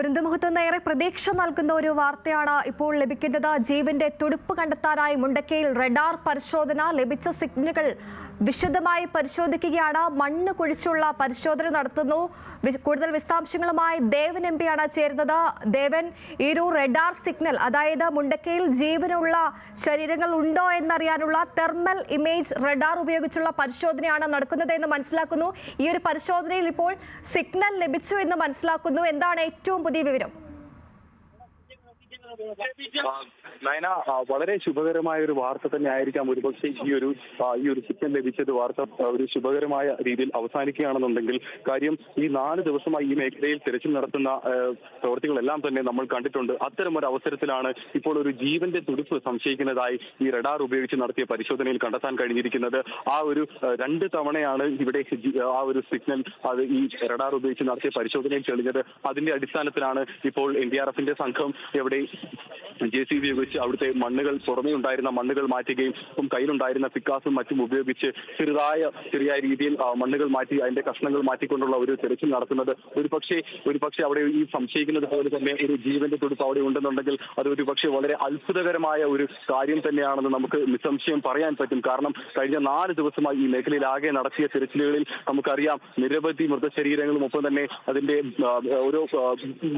ദുരന്തമുഖത്ത് ഏറെ പ്രതീക്ഷ നൽകുന്ന ഒരു വാർത്തയാണ് ഇപ്പോൾ ലഭിക്കുന്നത് ജീവന്റെ തുടുപ്പ് കണ്ടെത്താനായി മുണ്ടക്കയിൽ റഡാർ പരിശോധന ലഭിച്ച സിഗ്നലുകൾ വിശദമായി പരിശോധിക്കുകയാണ്. മണ്ണ് കുഴിച്ചുള്ള പരിശോധന നടത്തുന്നു. കൂടുതൽ വിശദാംശങ്ങളുമായി ദേവൻ എം പിയാണ് ചേരുന്നത്. ദേവൻ ഈ ഒരു റഡാർ സിഗ്നൽ അതായത് മുണ്ടക്കയിൽ ജീവനുള്ള ശരീരങ്ങൾ ഉണ്ടോ എന്നറിയാനുള്ള തെർമൽ ഇമേജ് റഡാർ ഉപയോഗിച്ചുള്ള പരിശോധനയാണ് നടക്കുന്നത് എന്ന് മനസ്സിലാക്കുന്നു. ഈ ഒരു പരിശോധനയിൽ ഇപ്പോൾ സിഗ്നൽ ലഭിച്ചു എന്ന് മനസ്സിലാക്കുന്നു. എന്താണ് ഏറ്റവും പുതിയ വിവരം. നയന വളരെ ശുഭകരമായ ഒരു വാർത്ത തന്നെ ആയിരിക്കാം ഒരുപക്ഷെ ഈ ഒരു ഈ ഒരു ചിക്കൻ ലഭിച്ചത്. വാർത്ത ഒരു ശുഭകരമായ രീതിയിൽ അവസാനിക്കുകയാണെന്നുണ്ടെങ്കിൽ കാര്യം ഈ നാല് ദിവസമായി ഈ മേഖലയിൽ തിരച്ചിൽ നടത്തുന്ന പ്രവർത്തികളെല്ലാം തന്നെ നമ്മൾ കണ്ടിട്ടുണ്ട്. അത്തരം ഒരു അവസരത്തിലാണ് ഇപ്പോൾ ഒരു ജീവന്റെ തുടിപ്പ് സംശയിക്കുന്നതായി ഈ റഡാർ ഉപയോഗിച്ച് നടത്തിയ പരിശോധനയിൽ കണ്ടെത്താൻ കഴിഞ്ഞിരിക്കുന്നത്. ആ ഒരു രണ്ട് തവണയാണ് ഇവിടെ ആ ഒരു സിഗ്നൽ അത് ഈ റഡാർ ഉപയോഗിച്ച് നടത്തിയ പരിശോധനയിൽ തെളിഞ്ഞത്. അതിന്റെ അടിസ്ഥാനത്തിലാണ് ഇപ്പോൾ എൻ ഡി ആർ എഫിന്റെ സംഘം എവിടെ ജെ സി ബി ഉപയോഗിച്ച് അവിടുത്തെ മണ്ണുകൾ പുറമേ ഉണ്ടായിരുന്ന മണ്ണുകൾ മാറ്റുകയും ഇപ്പം കയ്യിലുണ്ടായിരുന്ന പിക്കാസും മറ്റും ഉപയോഗിച്ച് ചെറുതായ ചെറിയ രീതിയിൽ മണ്ണുകൾ മാറ്റി അതിന്റെ കഷ്ണങ്ങൾ മാറ്റിക്കൊണ്ടുള്ള ഒരു തെരച്ചിൽ നടത്തുന്നത്. ഒരു പക്ഷേ ഒരു പക്ഷേ അവിടെ ഈ സംശയിക്കുന്നത് പോലെ തന്നെ ഒരു ജീവന്റെ തുടുപ്പ് അവിടെ ഉണ്ടെന്നുണ്ടെങ്കിൽ അത് ഒരു പക്ഷേ വളരെ അത്ഭുതകരമായ ഒരു കാര്യം തന്നെയാണെന്ന് നമുക്ക് നിസ്സംശയം പറയാൻ പറ്റും. കാരണം കഴിഞ്ഞ നാല് ദിവസമായി ഈ മേഖലയിൽ ആകെ നടത്തിയ തിരച്ചിലുകളിൽ നമുക്കറിയാം നിരവധി മൃതശരീരങ്ങളും ഒപ്പം തന്നെ അതിന്റെ ഓരോ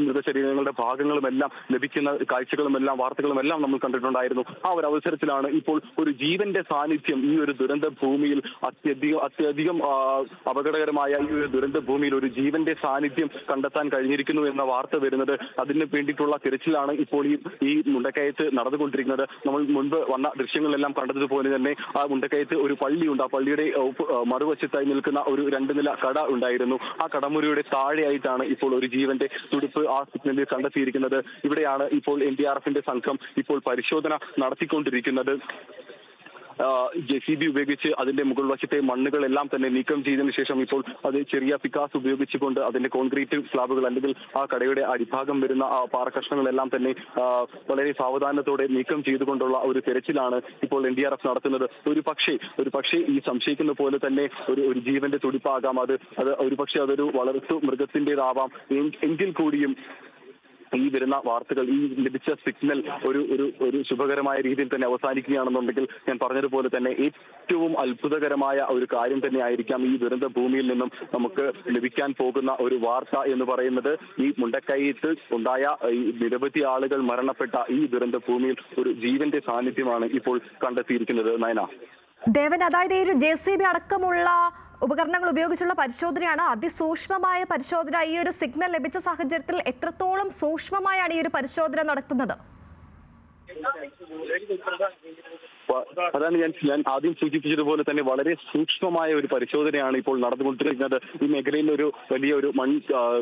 മൃതശരീരങ്ങളുടെ ഭാഗങ്ങളും എല്ലാം ലഭിക്കുന്ന കാഴ്ചകളും എല്ലാം വാർത്തകളും എല്ലാം നമ്മൾ കണ്ടിട്ടുണ്ടായിരുന്നു. ആ ഒരു അവസരത്തിലാണ് ഇപ്പോൾ ഒരു ജീവന്റെ സാന്നിധ്യം ഈ ഒരു ദുരന്ത ഭൂമിയിൽ അത്യധികം അത്യധികം അപകടകരമായ ഈ ഒരു ദുരന്ത ഭൂമിയിൽ ഒരു ജീവന്റെ സാന്നിധ്യം കണ്ടെത്താൻ കഴിഞ്ഞിരിക്കുന്നു എന്ന വാർത്ത വരുന്നത് അതിന് വേണ്ടിയിട്ടുള്ള തിരച്ചിലാണ് ഇപ്പോൾ ഈ ഈ മുണ്ടക്കയത്ത് നടന്നുകൊണ്ടിരിക്കുന്നത്. നമ്മൾ മുൻപ് വന്ന ദൃശ്യങ്ങളിലെല്ലാം കണ്ടതുപോലെ തന്നെ ആ മുണ്ടക്കയത്ത് ഒരു പള്ളിയുണ്ട്. ആ പള്ളിയുടെ മറുവശത്തായി നിൽക്കുന്ന ഒരു രണ്ട് നില കട ഉണ്ടായിരുന്നു. ആ കടമുറിയുടെ താഴെയായിട്ടാണ് ഇപ്പോൾ ഒരു ജീവന്റെ തുടിപ്പ് ആ സിഗ്നലിൽ കണ്ടെത്തിയിരിക്കുന്നത്. ഇവിടെയാണ് ഇപ്പോൾ ഡി ആർ എഫിന്റെ സംഘം ഇപ്പോൾ പരിശോധന നടത്തിക്കൊണ്ടിരിക്കുന്നത്. ജെ സി ബി ഉപയോഗിച്ച് അതിന്റെ മുകൾ വശത്തെ മണ്ണുകളെല്ലാം തന്നെ നീക്കം ചെയ്തതിനു ശേഷം ഇപ്പോൾ അത് ചെറിയ പിക്കാസ് ഉപയോഗിച്ചുകൊണ്ട് അതിന്റെ കോൺക്രീറ്റ് സ്ലാബുകൾ അല്ലെങ്കിൽ ആ കടയുടെ അടിഭാഗം വരുന്ന ആ പാറക്കഷ്ണങ്ങളെല്ലാം തന്നെ വളരെ സാവധാനത്തോടെ നീക്കം ചെയ്തുകൊണ്ടുള്ള ഒരു തെരച്ചിലാണ് ഇപ്പോൾ എൻ ഡി ആർ എഫ് നടത്തുന്നത്. ഒരു പക്ഷേ ഒരു പക്ഷേ ഈ സംശയിക്കുന്ന പോലെ തന്നെ ഒരു ഒരു ജീവന്റെ തുടിപ്പാകാം. അത് അത് ഒരു പക്ഷേ അതൊരു വളർത്തു മൃഗത്തിന്റെതാവാം എങ്- എങ്കിൽ കൂടിയും ഈ വരുന്ന വാർത്തകൾ ഈ ലഭിച്ച സിഗ്നൽ ഒരു ഒരു ഒരു ശുഭകരമായ രീതിയിൽ തന്നെ അവസാനിക്കുകയാണെന്നുണ്ടെങ്കിൽ ഞാൻ പറഞ്ഞതുപോലെ തന്നെ ഏറ്റവും അത്ഭുതകരമായ ഒരു കാര്യം തന്നെ ആയിരിക്കാം ഈ ദുരന്ത ഭൂമിയിൽ നിന്നും നമുക്ക് ലഭിക്കാൻ പോകുന്ന ഒരു വാർത്ത എന്ന് പറയുന്നത്. ഈ മുണ്ടക്കൈത്ത് ഉണ്ടായ നിരവധി ആളുകൾ മരണപ്പെട്ട ഈ ദുരന്ത ഭൂമിയിൽ ഒരു ജീവന്റെ സാന്നിധ്യമാണ് ഇപ്പോൾ കണ്ടെത്തിയിരിക്കുന്നത്. നയന. ദേവൻ അതായത് ഈ ഒരു ജെ സി ബി അടക്കമുള്ള ഉപകരണങ്ങൾ ഉപയോഗിച്ചുള്ള പരിശോധനയാണ് അതിസൂക്ഷ്മമായ പരിശോധന. ഈ ഒരു സിഗ്നൽ ലഭിച്ച സാഹചര്യത്തിൽ എത്രത്തോളം സൂക്ഷ്മമായാണ് ഈ ഒരു പരിശോധന നടത്തുന്നത്? അതാണ് ഞാൻ ഞാൻ ആദ്യം സൂചിപ്പിച്ചതുപോലെ തന്നെ വളരെ സൂക്ഷ്മമായ ഒരു പരിശോധനയാണ് ഇപ്പോൾ നടന്നുകൊണ്ടിരിക്കുന്നത്. ഈ മേഖലയിൽ ഒരു വലിയ ഒരു മൺ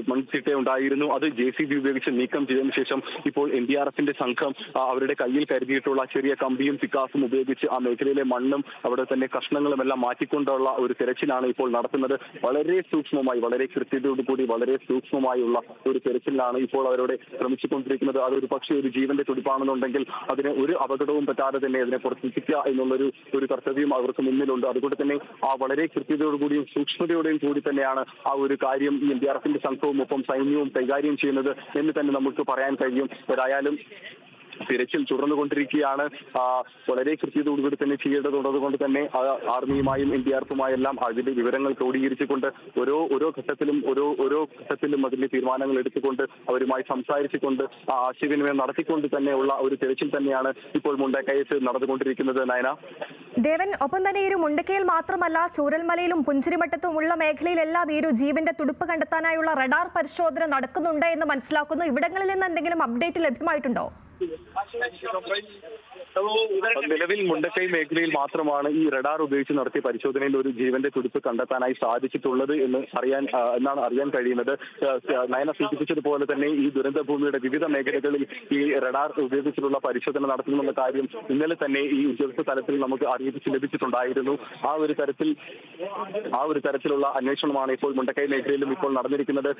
മൺചിട്ട ഉണ്ടായിരുന്നു. അത് ജെ സി ബി ഉപയോഗിച്ച് നീക്കം ചെയ്തതിനു ശേഷം ഇപ്പോൾ എൻ ഡി ആർ എഫിന്റെ സംഘം അവരുടെ കയ്യിൽ കരുതിയിട്ടുള്ള ചെറിയ കമ്പിയും പിക്കാസും ഉപയോഗിച്ച് ആ മേഖലയിലെ മണ്ണും അവിടെ തന്നെ കഷ്ണങ്ങളും എല്ലാം മാറ്റിക്കൊണ്ടുള്ള ഒരു തെരച്ചിലാണ് ഇപ്പോൾ നടത്തുന്നത്. വളരെ സൂക്ഷ്മമായി വളരെ കൃത്യതയോടുകൂടി വളരെ സൂക്ഷ്മമായുള്ള ഒരു തെരച്ചിലാണ് ഇപ്പോൾ അവരോട് ശ്രമിച്ചുകൊണ്ടിരിക്കുന്നത്. അത് ഒരു പക്ഷേ ഒരു ജീവന്റെ തുടിപ്പാണെന്നുണ്ടെങ്കിൽ അതിന് ഒരു അപകടവും പറ്റാതെ തന്നെ അതിനെ പുറത്തെത്തിക്കുക എന്നുള്ളൊരു ഒരു കർത്തവ്യം അവർക്ക് മുന്നിലുണ്ട്. അതുകൊണ്ട് തന്നെ ആ വളരെ കൃത്യതയോടുകൂടിയും സൂക്ഷ്മതയോടെയും കൂടി തന്നെയാണ് ആ ഒരു കാര്യം ഈ എൻ ഡി ആർ എഫിന്റെ സംഘവും ഒപ്പം സൈന്യവും കൈകാര്യം ചെയ്യുന്നത് എന്ന് തന്നെ നമുക്ക് പറയാൻ കഴിയും. ഏതായാലും തിരച്ചിൽ തുടർന്നുകൊണ്ടിരിക്കുകയാണ്. വളരെ കൃത്യതയോടുകൂടി തന്നെ ചെയ്യേണ്ടതുള്ളത് കൊണ്ട് തന്നെ ആർമിയുമായും എൻ ഡി ആർ എഫുമായും എല്ലാം അതിന്റെ വിവരങ്ങൾ ക്രോഡീകരിച്ചുകൊണ്ട് ഓരോ ഓരോ ഘട്ടത്തിലും ഓരോ ഓരോ ഘട്ടത്തിലും അതിന്റെ തീരുമാനങ്ങൾ എടുത്തുകൊണ്ട് അവരുമായി സംസാരിച്ചുകൊണ്ട് ആ ആശയവിനിമയം നടത്തിക്കൊണ്ട് തന്നെയുള്ള ഒരു തിരച്ചിൽ തന്നെയാണ് ഇപ്പോൾ മുണ്ടക്കയത്ത് നടന്നുകൊണ്ടിരിക്കുന്നത്. നയന? ദേവൻ ഒപ്പം തന്നെ ഈ ഒരു മുണ്ടക്കയിൽ മാത്രമല്ല ചൂരൽമലയിലും പുഞ്ചിരിമട്ടത്തും ഉള്ള മേഖലയിലെല്ലാം ഈ ഒരു ജീവന്റെ തുടുപ്പ് കണ്ടെത്താനായുള്ള റഡാർ പരിശോധന നടക്കുന്നുണ്ട് എന്ന് മനസ്സിലാക്കുന്നു. ഇവിടങ്ങളിൽ നിന്ന് എന്തെങ്കിലും അപ്ഡേറ്റ് ലഭ്യമായിട്ടുണ്ടോ? Mas, നിലവിൽ മുണ്ടക്കൈ മേഖലയിൽ മാത്രമാണ് ഈ റഡാർ ഉപയോഗിച്ച് നടത്തിയ പരിശോധനയിൽ ഒരു ജീവന്റെ തുടിപ്പ് കണ്ടെത്താനായി സാധിച്ചിട്ടുള്ളത് എന്ന് അറിയാൻ എന്നാണ് അറിയാൻ കഴിയുന്നത്. നയന സൂചിപ്പിച്ചതുപോലെ തന്നെ ഈ ദുരന്ത ഭൂമിയുടെ വിവിധ മേഖലകളിൽ ഈ റഡാർ ഉപയോഗിച്ചിട്ടുള്ള പരിശോധന നടത്തുന്നുള്ള കാര്യം ഇന്നലെ തന്നെ ഈ ഉദ്യോഗസ്ഥ തലത്തിൽ നമുക്ക് അറിയിപ്പിച്ച് ലഭിച്ചിട്ടുണ്ടായിരുന്നു. ആ ഒരു തരത്തിൽ ആ ഒരു തരത്തിലുള്ള അന്വേഷണമാണ് ഇപ്പോൾ മുണ്ടക്കൈ മേഖലയിലും ഇപ്പോൾ നടന്നിരിക്കുന്നത്.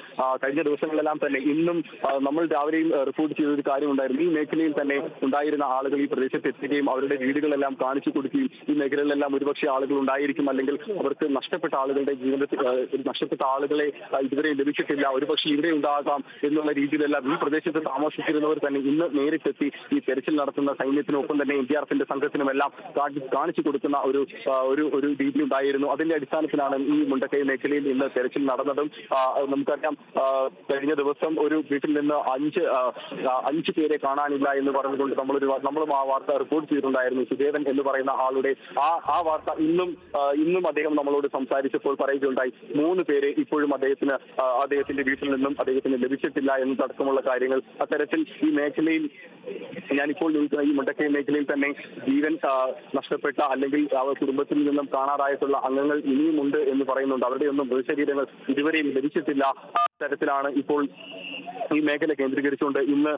കഴിഞ്ഞ ദിവസങ്ങളിലെല്ലാം തന്നെ ഇന്നും നമ്മൾ രാവിലെയും റിപ്പോർട്ട് ചെയ്ത ഒരു കാര്യം ഉണ്ടായിരുന്നു ഈ മേഖലയിൽ തന്നെ ഉണ്ടായിരുന്ന ആളുകൾ ഈ പ്രദേശത്ത് എത്തുകയും അവരുടെ വീടുകളെല്ലാം കാണിച്ചു കൊടുക്കുകയും ഈ മേഖലയിലെല്ലാം ഒരുപക്ഷെ ആളുകൾ ഉണ്ടായിരിക്കും അല്ലെങ്കിൽ അവർക്ക് നഷ്ടപ്പെട്ട ആളുകളുടെ ജീവിതത്തിൽ നഷ്ടപ്പെട്ട ആളുകളെ ഇതുവരെ ലഭിച്ചിട്ടില്ല ഒരുപക്ഷെ ഇവിടെ ഉണ്ടാകാം എന്നുള്ള രീതിയിലെല്ലാം ഈ പ്രദേശത്ത് താമസിച്ചിരുന്നവർ തന്നെ ഇന്ന് നേരിട്ടെത്തി ഈ തെരച്ചിൽ നടത്തുന്ന സൈന്യത്തിനൊപ്പം തന്നെ എൻ ഡി ആർ എഫിന്റെ സംഘത്തിനുമെല്ലാം കാണിച്ചു കൊടുക്കുന്ന ഒരു ഒരു ഒരു രീതി ഉണ്ടായിരുന്നു. അതിന്റെ അടിസ്ഥാനത്തിലാണ് ഈ മുണ്ടക്കൈ മേഖലയിൽ ഇന്ന് തെരച്ചിൽ നടന്നതും നമുക്കറിയാം കഴിഞ്ഞ ദിവസം ഒരു വീട്ടിൽ നിന്ന് അഞ്ച് അഞ്ച് പേരെ കാണാനില്ല എന്ന് പറഞ്ഞുകൊണ്ട് നമ്മളൊരു നമ്മളും ആ വാർത്ത റിപ്പോർട്ട് ചെയ്തിട്ടുണ്ടായിരുന്നു. സുദേവൻ എന്ന് പറയുന്ന ആളുടെ ആ ആ വാർത്ത ഇന്നും ഇന്നും അദ്ദേഹം നമ്മളോട് സംസാരിച്ചപ്പോൾ പറയുകയുണ്ടായി. മൂന്ന് പേരെ ഇപ്പോഴും അദ്ദേഹത്തിന് അദ്ദേഹത്തിന്റെ വീട്ടിൽ നിന്നും അദ്ദേഹത്തിന് ലഭിച്ചിട്ടില്ല എന്നതടക്കമുള്ള കാര്യങ്ങൾ അത്തരത്തിൽ ഈ മേഖലയിൽ ഞാനിപ്പോൾ നിൽക്കുന്ന ഈ മുണ്ടക്കൈ മേഖലയിൽ തന്നെ ജീവൻ നഷ്ടപ്പെട്ട അല്ലെങ്കിൽ കുടുംബത്തിൽ നിന്നും കാണാറായിട്ടുള്ള അംഗങ്ങൾ ഇനിയുമുണ്ട് എന്ന് പറയുന്നുണ്ട്. അവരുടെയൊന്നും മൃതശരീരങ്ങൾ ഇതുവരെയും ലഭിച്ചിട്ടില്ല. തരത്തിലാണ് ഇപ്പോൾ ഈ മേഖല കേന്ദ്രീകരിച്ചുകൊണ്ട് ഇന്ന്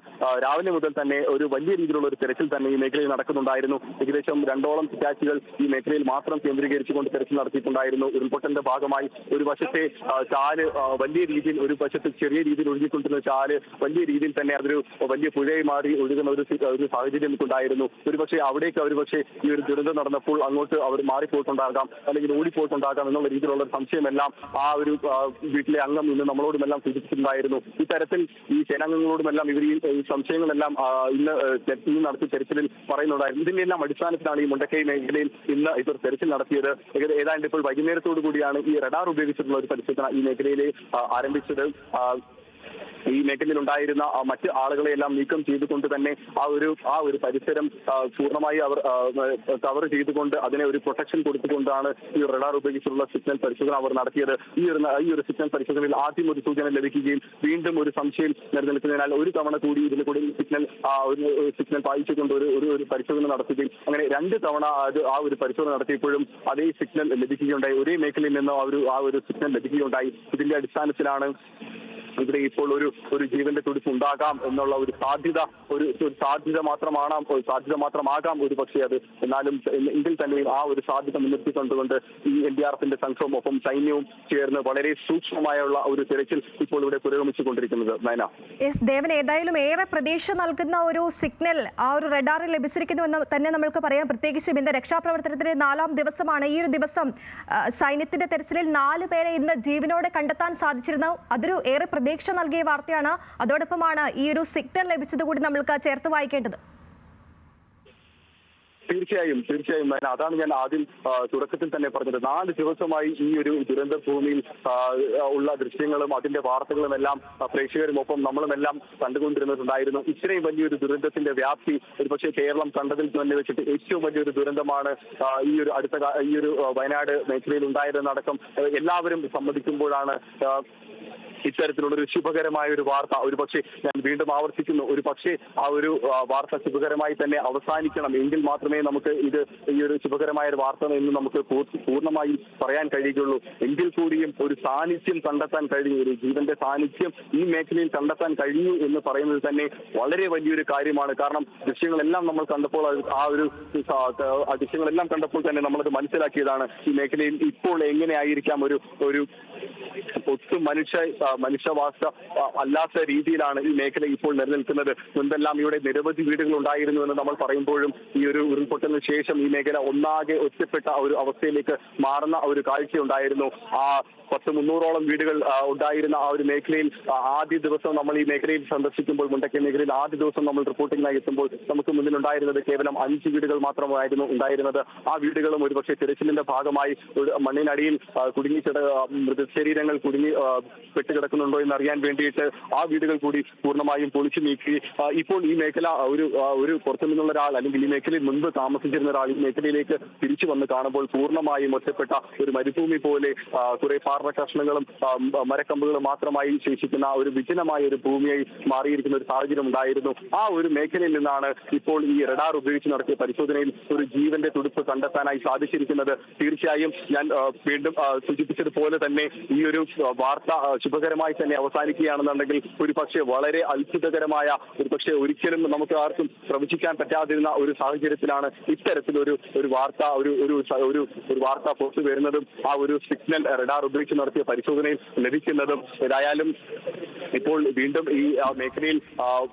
രാവിലെ മുതൽ തന്നെ ഒരു വലിയ രീതിയിലുള്ള ഒരു തെരച്ചിൽ തന്നെ ഈ മേഖലയിൽ നടക്കുന്നുണ്ടായിരുന്നു. ഏകദേശം രണ്ടോളം സ്റ്റാച്ചുകൾ ഈ മേഖലയിൽ മാത്രം കേന്ദ്രീകരിച്ചുകൊണ്ട് തെരച്ചിൽ നടത്തിയിട്ടുണ്ടായിരുന്നു. ഉരുൾപൊട്ടലിന്റെ ഭാഗമായി ഒരു വശത്തെ ചാൽ വലിയ രീതിയിൽ ഒരു വശത്ത് ചെറിയ രീതിയിൽ ഒഴുകിക്കൊണ്ടിരുന്ന ചാൽ വലിയ രീതിയിൽ തന്നെ അതൊരു വലിയ പുഴയായി മാറി ഒഴുകുന്ന ഒരു ഒരു സാഹചര്യം ഉണ്ടായിരുന്നു ഒരുപക്ഷെ അവിടേക്ക് അവർ പക്ഷേ ഈ ഒരു ദുരന്തം നടന്നപ്പോൾ അങ്ങോട്ട് അവർ മാറിപ്പോയിട്ടുണ്ടാകാം അല്ലെങ്കിൽ ഓടിപ്പോയിട്ടുണ്ടാകാം എന്നുള്ള രീതിയിലുള്ള സംശയമെല്ലാം ആ ഒരു വീട്ടിലെ അംഗം ഇന്ന് നമ്മളോടുമെല്ലാം സൂചിപ്പിച്ചിട്ടുണ്ടായിരുന്നു. ഇത്തരത്തിൽ ഈ സേനാംഗങ്ങളോടുമെല്ലാം ഇവർ ഈ സംശയങ്ങളെല്ലാം ഇന്ന് ഇന്ന് നടത്തിയ തെരച്ചിലിൽ പറയുന്നുണ്ടായിരുന്നു. ഇതിന്റെ എല്ലാം അടിസ്ഥാനത്തിലാണ് ഈ മുണ്ടക്കൈ മേഖലയിൽ ഇന്ന് ഇവർ തെരച്ചിൽ നടത്തിയത്. ഏതാണ്ട് ഇപ്പോൾ വൈകുന്നേരത്തോടു കൂടിയാണ് ഈ റഡാർ ഉപയോഗിച്ചിട്ടുള്ള ഒരു പരിശോധന ഈ മേഖലയിൽ ആരംഭിച്ചത്. ഈ ആ മറ്റ് ആളുകളെയെല്ലാം നീക്കം ചെയ്തുകൊണ്ട് തന്നെ ആ ഒരു ആ ഒരു പരിസരം പൂർണമായി അവർ കവർ ചെയ്തുകൊണ്ട് അതിനെ ഒരു പ്രൊട്ടക്ഷൻ കൊടുത്തുകൊണ്ടാണ് ഈ റഡാർ ഉപയോഗിച്ചുള്ള സിഗ്നൽ പരിശോധന അവർ നടത്തിയത്. ഈ ഒരു ഈ ഒരു സിഗ്നൽ പരിശോധനയിൽ ആദ്യം ഒരു സൂചന ലഭിക്കുകയും വീണ്ടും ഒരു സംശയം നിലനിൽക്കുന്നതിനാൽ ഒരു തവണ കൂടി ഇതിൽ കൂടി സിഗ്നൽ ഒരു സിഗ്നൽ പായിച്ചുകൊണ്ട് ഒരു ഒരു പരിശോധന നടത്തുകയും അങ്ങനെ രണ്ട് തവണ അത് ആ ഒരു പരിശോധന നടത്തിയപ്പോഴും അതേ സിഗ്നൽ ലഭിക്കുകയുണ്ടായി. ഒരേ മേഖലയിൽ നിന്ന് ആ ഒരു ആ ഒരു സിഗ്നൽ ലഭിക്കുകയുണ്ടായി. ഇതിന്റെ അടിസ്ഥാനത്തിലാണ് ഇവിടെ ഇപ്പോൾ ഒരു ഒരു ജീവന്റെ തുടിപ്പ് ഉണ്ടാകാം എന്നുള്ള ഒരു സാധ്യത ഒരു സാധ്യത മാത്രമാണ് സാധ്യത മാത്രമാകാം ഒരു പക്ഷേ അത്. എന്നാലും എങ്കിൽ തന്നെയും ആ ഒരു സാധ്യത മുൻനിർത്തിക്കൊണ്ടുകൊണ്ട് ഈ എൻ ഡി ആർ എഫിന്റെ സംഘവും ഒപ്പം സൈന്യവും ചേർന്ന് വളരെ സൂക്ഷ്മമായുള്ള ഒരു തിരച്ചിൽ ഇപ്പോൾ ഇവിടെ പുരോഗമിച്ചുകൊണ്ടിരിക്കുന്നത്. നയന. എസ് ദേവൻ ഏതായാലും ഏറെ പ്രതീക്ഷ നൽകുന്ന ഒരു സിഗ്നൽ ആ ഒരു റഡാറിൽ ലഭിച്ചിരിക്കുന്നു എന്ന് തന്നെ നമ്മൾക്ക് പറയാം. പ്രത്യേകിച്ചും ഇന്ന് രക്ഷാപ്രവർത്തനത്തിന്റെ നാലാം ദിവസമാണ്. ഈ ഒരു ദിവസം സൈന്യത്തിന്റെ തെരച്ചിലിൽ നാല് പേരെ ഇന്ന് ജീവനോടെ കണ്ടെത്താൻ സാധിച്ചിരുന്നു. അതൊരു ഏറെ പ്രതീക്ഷ നൽകിയ വാർത്തയാണ്. അതോടൊപ്പമാണ് ഈ ഒരു സിഗ്നൽ ലഭിച്ചത് കൂടി നമ്മൾക്ക് ചേർത്ത് വായിക്കേണ്ടത്. തീർച്ചയായും തീർച്ചയായും. അതാണ് ഞാൻ ആദ്യം തുടക്കത്തിൽ തന്നെ പറഞ്ഞത്. നാല് ദിവസമായി ഈ ഒരു ദുരന്ത ഭൂമിയിൽ ഉള്ള ദൃശ്യങ്ങളും അതിന്റെ വാർത്തകളും എല്ലാം പ്രേക്ഷകരുമൊപ്പം നമ്മളുമെല്ലാം കണ്ടുകൊണ്ടിരുന്നിട്ടുണ്ടായിരുന്നു ഇത്രയും വലിയൊരു ദുരന്തത്തിന്റെ വ്യാപ്തി ഒരുപക്ഷെ കേരളം കണ്ടതിൽ തന്നെ വെച്ചിട്ട് ഏറ്റവും വലിയൊരു ദുരന്തമാണ് ഈ ഒരു അടുത്ത ഈ ഒരു വയനാട് മേഖലയിൽ ഉണ്ടായതെന്നടക്കം എല്ലാവരും സമ്മതിക്കുമ്പോഴാണ് ഇത്തരത്തിലുള്ള ഒരു ശുഭകരമായ ഒരു വാർത്ത ഒരു പക്ഷേ ഞാൻ വീണ്ടും ആവർത്തിക്കുന്നു. ഒരു പക്ഷേ ആ ഒരു വാർത്ത ശുഭകരമായി തന്നെ അവസാനിക്കണം. എങ്കിൽ മാത്രമേ നമുക്ക് ഇത് ഈ ഒരു ശുഭകരമായ ഒരു വാർത്ത എന്ന് നമുക്ക് പൂർണമായും പറയാൻ കഴിയുകയുള്ളൂ. എങ്കിൽ കൂടിയും ഒരു സാന്നിധ്യം കണ്ടെത്താൻ കഴിഞ്ഞു ഒരു ജീവന്റെ സാന്നിധ്യം ഈ മേഖലയിൽ കണ്ടെത്താൻ കഴിഞ്ഞു എന്ന് പറയുന്നത് തന്നെ വളരെ വലിയൊരു കാര്യമാണ്. കാരണം ദൃശ്യങ്ങളെല്ലാം നമ്മൾ കണ്ടപ്പോൾ ആ ഒരു ദൃശ്യങ്ങളെല്ലാം കണ്ടപ്പോൾ തന്നെ നമ്മളത് മനസ്സിലാക്കിയതാണ്. ഈ മേഖലയിൽ ഇപ്പോൾ എങ്ങനെയായിരിക്കാം ഒരു ഒരു ഒട്ടും മനുഷ്യ മനുഷ്യവാസ അല്ലാത്ത രീതിയിലാണ് ഈ മേഖല ഇപ്പോൾ നിലനിൽക്കുന്നത് മുൻപെല്ലാം ഇവിടെ നിരവധി വീടുകൾ ഉണ്ടായിരുന്നു എന്ന് നമ്മൾ പറയുമ്പോഴും ഈ ഒരു ഉരുൾപൊട്ടലിന് ശേഷം ഈ മേഖല ഒന്നാകെ ഒറ്റപ്പെട്ട ഒരു അവസ്ഥയിലേക്ക് മാറുന്ന ഒരു കാഴ്ചയുണ്ടായിരുന്നു ആ പത്ത് മുന്നൂറോളം വീടുകൾ ഉണ്ടായിരുന്ന ആ ഒരു മേഖലയിൽ ആദ്യ ദിവസം നമ്മൾ ഈ മേഖലയിൽ സന്ദർശിക്കുമ്പോൾ മുണ്ടക്കൽ മേഖലയിൽ ആദ്യ ദിവസം നമ്മൾ റിപ്പോർട്ടിങ്ങിനായി എത്തുമ്പോൾ നമുക്ക് മുന്നിൽ ഉണ്ടായിരുന്നത് കേവലം അഞ്ച് വീടുകൾ മാത്രമായിരുന്നു ഉണ്ടായിരുന്നത്. ആ വീടുകളും ഒരുപക്ഷെ തിരച്ചിലിന്റെ ഭാഗമായി ഒരു മണ്ണിനടിയിൽ കുടുങ്ങി മൃതശരീരങ്ങൾ കുടുങ്ങി പെട്ടുകിടക്കുന്നുണ്ടോ എന്ന് അറിയാൻ വേണ്ടിയിട്ട് ആ വീടുകൾ കൂടി പൂർണമായും പൊളിച്ചു നീക്കി. ഇപ്പോൾ ഈ മേഖല ഒരു ഒരു പുറത്തു നിന്നുള്ള ഒരാൾ അല്ലെങ്കിൽ ഈ മേഖലയിൽ മുൻപ് താമസിച്ചിരുന്ന ഒരാൾ ഈ മേഖലയിലേക്ക് തിരിച്ചു വന്ന് കാണുമ്പോൾ പൂർണമായും ഒറ്റപ്പെട്ട ഒരു മരുഭൂമി പോലെ കുറെ പാറ കഷ്ണങ്ങളും മരക്കമ്പുകളും മാത്രമായി ശേഷിക്കുന്ന ഒരു വിജനമായ ഒരു ഭൂമിയായി മാറിയിരിക്കുന്ന ഒരു സാഹചര്യം ഉണ്ടായിരുന്നു. ആ ഒരു മേഖലയിൽ നിന്നാണ് ഇപ്പോൾ ഈ റഡാർ ഉപയോഗിച്ച് നടത്തിയ പരിശോധനയിൽ ഒരു ജീവന്റെ തുടിപ്പ് കണ്ടെത്താനായി സാധിച്ചിരിക്കുന്നത്. തീർച്ചയായും ഞാൻ വീണ്ടും സൂചിപ്പിച്ചതുപോലെ തന്നെ ഈ ഒരു വാർത്ത ശുഭകരമായി തന്നെ അവസാനിക്കുകയാണെന്നുണ്ടെങ്കിൽ ഒരു പക്ഷേ വളരെ അത്ഭുതകരമായ ഒരു പക്ഷേ ഒരിക്കലും നമുക്ക് ആർക്കും പ്രവചിക്കാൻ പറ്റാതിരുന്ന ഒരു സാഹചര്യത്തിലാണ് ഇത്തരത്തിലൊരു ഒരു വാർത്ത ഒരു ഒരു ഒരു വാർത്ത പുറത്തു വരുന്നതും ആ ഒരു സിഗ്നൽ റഡാർ ഉപയോഗിച്ച് നടത്തിയ പരിശോധനയിൽ ലഭിക്കുന്നതും. ഏതായാലും ഇപ്പോൾ വീണ്ടും ഈ ആ, മേഖലയിൽ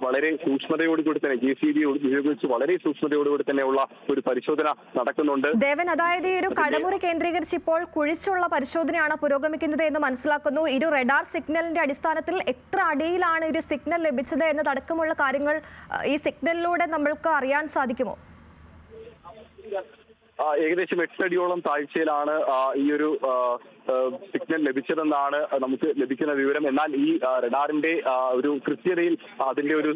വളരെ സൂക്ഷ്മതയോടുകൂടി തന്നെ ജെ സി ബി ഉപയോഗിച്ച് വളരെ സൂക്ഷ്മതയോടുകൂടി തന്നെയുള്ള ഒരു പരിശോധന നടക്കുന്നുണ്ട്. ദേവൻ അതായത് ഈ ഒരു കടമുറി കേന്ദ്രീകരിച്ച് ഇപ്പോൾ കുഴിച്ചുള്ള പരിശോധനയാണ് പുരോഗമിക്കുന്നത് എന്ന് മനസ്സിലാക്കുന്നു. ഒരു റഡാർ സിഗ്നലിന്റെ അടിസ്ഥാനത്തിൽ എത്ര അടിയിലാണ് ഒരു സിഗ്നൽ ലഭിച്ചത് എന്നതടക്കമുള്ള കാര്യങ്ങൾ ഈ സിഗ്നലിലൂടെ നമ്മൾക്ക് അറിയാൻ സാധിക്കുമോ? ഏകദേശം എട്ടടിയോളം താഴ്ചയിലാണ് ഈ ഒരു സിഗ്നൽ ലഭിച്ചതെന്നാണ് നമുക്ക് ലഭിക്കുന്ന വിവരം. എന്നാൽ ഈ റഡാറിന്റെ ഒരു കൃത്യതയിൽ അതിന്റെ ഒരു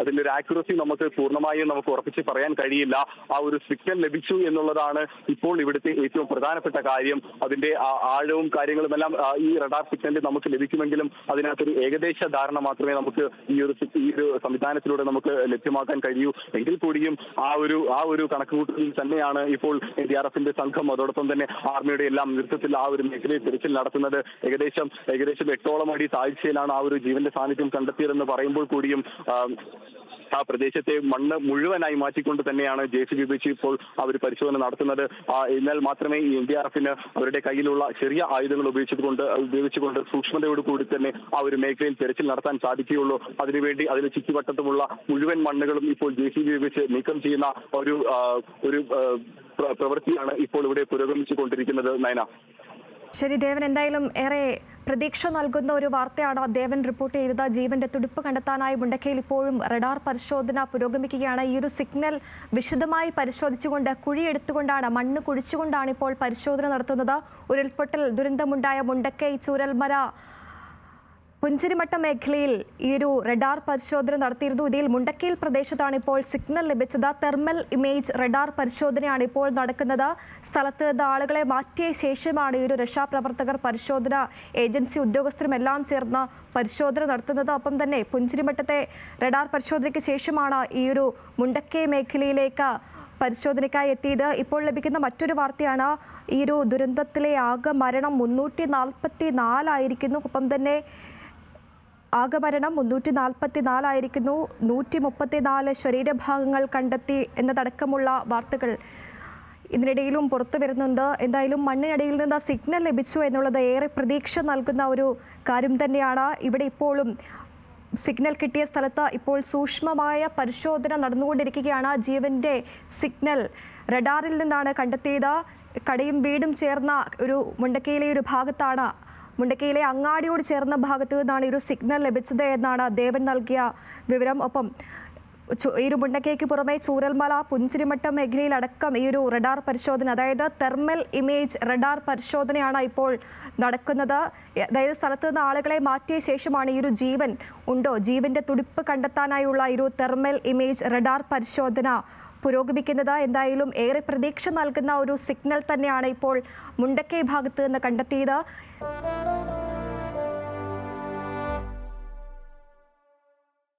അതിന്റെ ഒരു ആക്യുറസി നമുക്ക് പൂർണമായും നമുക്ക് ഉറപ്പിച്ച് പറയാൻ കഴിയില്ല. ആ ഒരു സിഗ്നൽ ലഭിച്ചു എന്നുള്ളതാണ് ഇപ്പോൾ ഇവിടുത്തെ ഏറ്റവും പ്രധാനപ്പെട്ട കാര്യം. അതിന്റെ ആഴവും കാര്യങ്ങളും എല്ലാം ഈ റഡാർ സിഗ്നൽ നമുക്ക് ലഭിക്കുമെങ്കിലും അതിനകത്തൊരു ഏകദേശ ധാരണ മാത്രമേ നമുക്ക് ഈ ഒരു ഈ ഒരു സംവിധാനത്തിലൂടെ നമുക്ക് ലഭ്യമാക്കാൻ കഴിയൂ. എങ്കിൽ കൂടിയും ആ ഒരു ആ ഒരു കണക്കുകൂട്ടലിൽ തന്നെയാണ് ഇപ്പോൾ എൻ ഡി ആർ എഫിന്റെ സംഘം. അതോടൊപ്പം തന്നെ ആർമിയുടെ എല്ലാം നേതൃത്വത്തിൽ ആ ഒരു മേഖലയിൽ തിരച്ചിൽ നടത്തുന്നത്. ഏകദേശം ഏകദേശം എട്ടോളം അടി താഴ്ചയിലാണ് ആ ഒരു ജീവന്റെ സാന്നിധ്യം കണ്ടെത്തിയതെന്ന് പറയുമ്പോൾ കൂടിയും ആ, പ്രദേശത്തെ മണ്ണ് മുഴുവനായി മാറ്റിക്കൊണ്ട് തന്നെയാണ് ജെ സി ബി ഉപയോഗിച്ച് ഇപ്പോൾ അവർ പരിശോധന നടത്തുന്നത്. എന്നാൽ മാത്രമേ ഈ എൻ ഡി ആർ എഫിന് അവരുടെ കയ്യിലുള്ള ചെറിയ ആയുധങ്ങൾ ഉപയോഗിച്ചുകൊണ്ട് ഉപയോഗിച്ചുകൊണ്ട് സൂക്ഷ്മതയോട് കൂടി തന്നെ ആ ഒരു മേഖലയിൽ തെരച്ചിൽ നടത്താൻ സാധിക്കുകയുള്ളൂ. അതിനുവേണ്ടി അതിന് ചുറ്റുവട്ടത്തുമുള്ള മുഴുവൻ മണ്ണുകളും ഇപ്പോൾ ജെ സി ബി ഉപയോഗിച്ച് നീക്കം ചെയ്യുന്ന ഒരു ഒരു പ്രവൃത്തിയാണ് ഇപ്പോൾ ഇവിടെ പുരോഗമിച്ചുകൊണ്ടിരിക്കുന്നത് നയന. ശരി ദേവൻ എന്തായാലും ഏറെ പ്രതീക്ഷ നൽകുന്ന ഒരു വാർത്തയാണ് ദേവൻ റിപ്പോർട്ട് ചെയ്തത്. ജീവന്റെ തുടിപ്പ് കണ്ടെത്താനായി മുണ്ടക്കയിൽ ഇപ്പോഴും റഡാർ പരിശോധന പുരോഗമിക്കുകയാണ്. ഈ ഒരു സിഗ്നൽ വിശദമായി പരിശോധിച്ചുകൊണ്ട് കുഴിയെടുത്തുകൊണ്ടാണ് മണ്ണ് കുഴിച്ചുകൊണ്ടാണ് ഇപ്പോൾ പരിശോധന നടത്തുന്നത്. ഉരുൾപൊട്ടൽ ദുരന്തമുണ്ടായ മുണ്ടക്കൈ ചൂരൽമല പുഞ്ചിരിമട്ട മേഖലയിൽ ഈ ഒരു റഡാർ പരിശോധന നടത്തിയിരുന്നു. ഇതിൽ മുണ്ടക്കയിൽ പ്രദേശത്താണ് ഇപ്പോൾ സിഗ്നൽ ലഭിച്ചത്. തെർമൽ ഇമേജ് റഡാർ പരിശോധനയാണ് ഇപ്പോൾ നടക്കുന്നത്. സ്ഥലത്ത് നിന്ന് ആളുകളെ മാറ്റിയ ശേഷമാണ് ഈ ഒരു രക്ഷാപ്രവർത്തകർ പരിശോധന ഏജൻസി ഉദ്യോഗസ്ഥരും എല്ലാം ചേർന്ന് പരിശോധന നടത്തുന്നത്. ഒപ്പം തന്നെ പുഞ്ചിരിമട്ടത്തെ റഡാർ പരിശോധനയ്ക്ക് ശേഷമാണ് ഈ ഒരു മുണ്ടക്കൈ മേഖലയിലേക്ക് പരിശോധനയ്ക്കായി എത്തിയത്. ഇപ്പോൾ ലഭിക്കുന്ന മറ്റൊരു വാർത്തയാണ് ഈ ഒരു ദുരന്തത്തിലെ ആകെ മരണം മുന്നൂറ്റി നാൽപ്പത്തി നാലായിരിക്കുന്നു ഒപ്പം തന്നെ ആകെ മരണം മുന്നൂറ്റി നാൽപ്പത്തി നാലായിരിക്കുന്നു നൂറ്റി മുപ്പത്തി നാല് ശരീരഭാഗങ്ങൾ കണ്ടെത്തി എന്നതടക്കമുള്ള വാർത്തകൾ ഇതിനിടയിലും പുറത്തു വരുന്നുണ്ട്. എന്തായാലും മണ്ണിനടിയിൽ നിന്ന് സിഗ്നൽ ലഭിച്ചു എന്നുള്ളത് ഏറെ പ്രതീക്ഷ നൽകുന്ന ഒരു കാര്യം തന്നെയാണ്. ഇവിടെ ഇപ്പോഴും സിഗ്നൽ കിട്ടിയ സ്ഥലത്ത് ഇപ്പോൾ സൂക്ഷ്മമായ പരിശോധന നടന്നുകൊണ്ടിരിക്കുകയാണ്. ജീവന്റെ സിഗ്നൽ റഡാറിൽ നിന്നാണ് കണ്ടെത്തിയത്. കടയും വീടും ചേർന്ന ഒരു മുണ്ടക്കയിലെ ഒരു ഭാഗത്താണ് മുണ്ടക്കയിലെ അങ്ങാടിയോട് ചേർന്ന ഭാഗത്തു നിന്നാണ് ഒരു സിഗ്നൽ ലഭിച്ചത് എന്നാണ് ദേവൻ നൽകിയ വിവരം. ഒപ്പം ചു- ഈ ഒരു മുണ്ടക്കയ്ക്ക് പുറമെ ചൂരൽമല പുഞ്ചിരിമട്ടം മേഖലയിലടക്കം ഈ ഒരു റഡാർ പരിശോധന അതായത് തെർമൽ ഇമേജ് റഡാർ പരിശോധനയാണ് ഇപ്പോൾ നടക്കുന്നത്. അതായത് സ്ഥലത്ത് നിന്ന് ആളുകളെ മാറ്റിയ ശേഷമാണ് ഈ ഒരു ജീവൻ ഉണ്ടോ? ജീവന്റെ തുടിപ്പ് കണ്ടെത്താനായുള്ള ഈ ഒരു തെർമൽ ഇമേജ് റഡാർ പരിശോധന പുരോഗമിക്കുന്നത്. എന്തായാലും ഏറെ പ്രതീക്ഷ നൽകുന്ന ഒരു സിഗ്നൽ തന്നെയാണ് ഇപ്പോൾ മുണ്ടക്കൈ ഭാഗത്ത് നിന്ന് കണ്ടെത്തിയത്.